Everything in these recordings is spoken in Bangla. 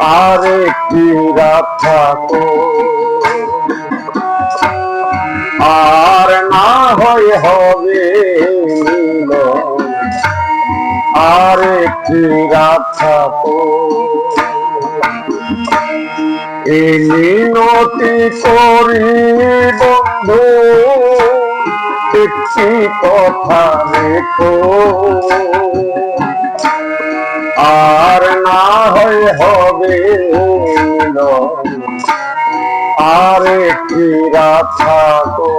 আরেকটি রাত থাকো আর না হয় হবে মিলন। আরেকটি রাত থাকো মিনতি করি বন্ধু, একটি কথা রেখো। আর হয় হবে আর একটি রাত থাকো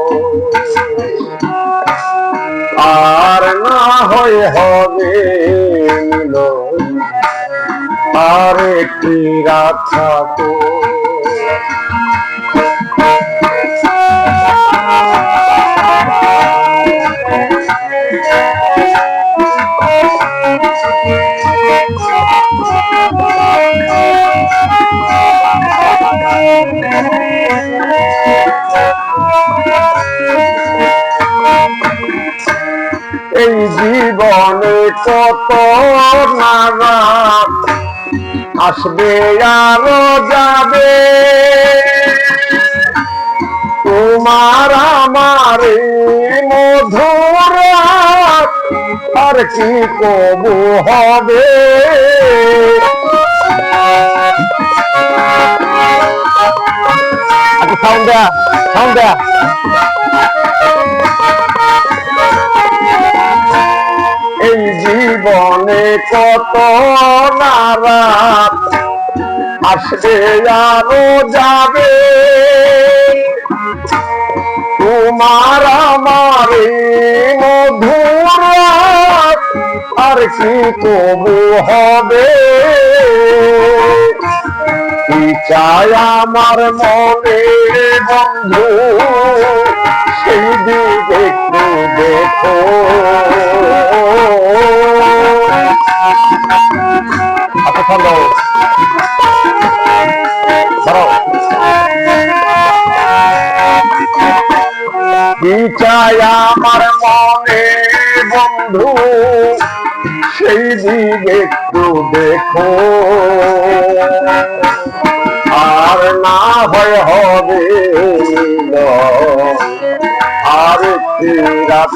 আর না হয় হবে আর একটি রাত থাকো এই জীবনে কত নানা আসবে আরও যাবে। তোমার আমার মধুর আর কি কবু হবে? আচ্ছা সাউন্ড দেয়া এই জীবনে কত নারাত আসবে আরও যাবে। তোমার আমার মধুর আর কি কবু হবে? চাই আমার মনে বন্ধু? কি চাই আমার মনে বন্ধু, সেই দিকে একটু দেখো। আর না হয় হবে আর একটি রাত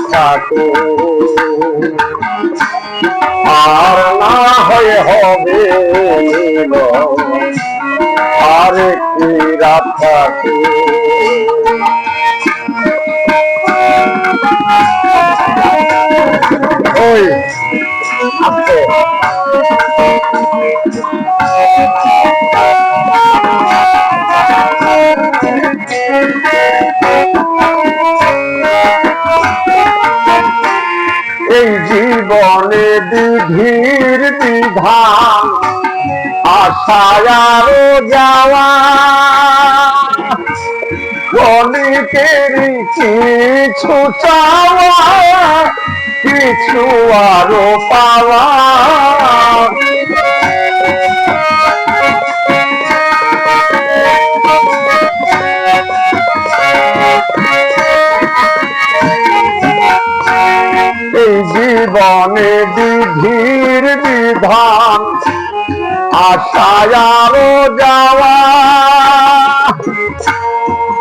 আর না হয় হবে আর একটি রাত ওই এই জীবনে বিধির বিধান আশায় আরও যাওয়া গণিতের কিছু চাওয়া কিছু আরও পাওয়া। এই জীবনে বিধির বিধান আশায় আরও যাওয়া।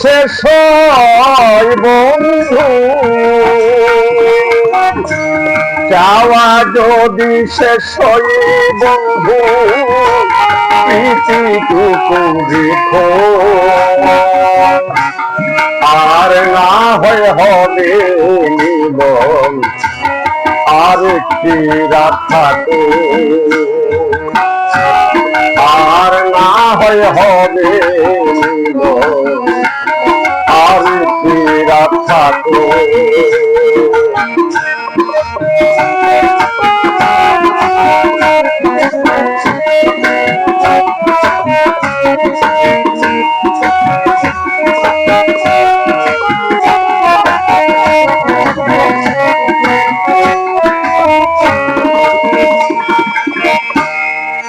শেষ বন্ধু। চাওয়া যদি শেষ বন্ধু, প্রীতিটুকু রেখো। আর না হয় হবে নিবন আর একটি রাত থাকো আর না হয় হবে নিবন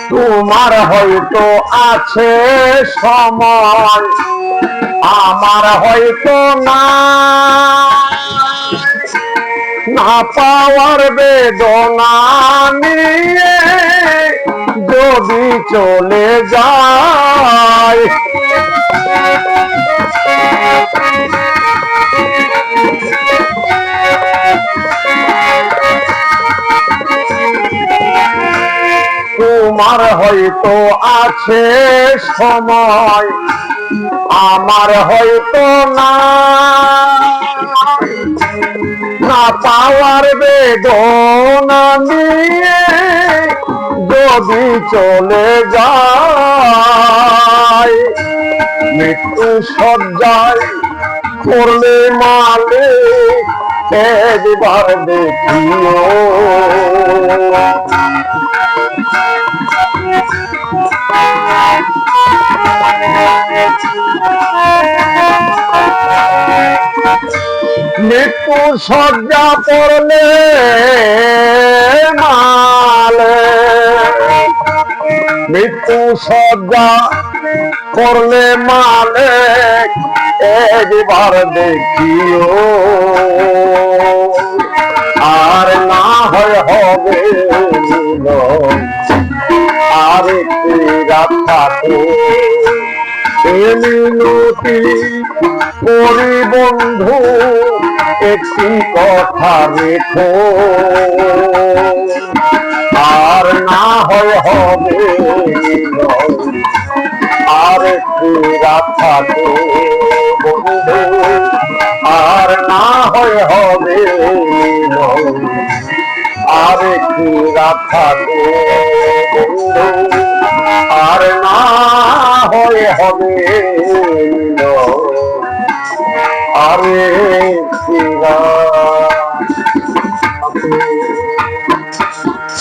তোমার হয়তো আছে সময়। আমার হয়তো না পাওয়ার বেদনা নিয়ে যদি চলে যায়। তোমার হয়তো আছে সময় আমার হয়তো না। পাওয়ার বেদনা যদি চলে যায় মৃত্যু সজ্জায় করলে মালে একবার দেখিও। মৃত্যু সজ্জা পড়লে মালে। মৃত্যু সজ্জা করলে মালে, একবার দেখিও। আর না হয় হবে আর একটি রাত করি বন্ধু। একটি কথা রেখো। আর না হয় হবে আর একটি রাত থাকে বন্ধু আর না হয় হবে আর একটি রাত থাকে বন্ধু আর না হয় হবে আরে श्रीराम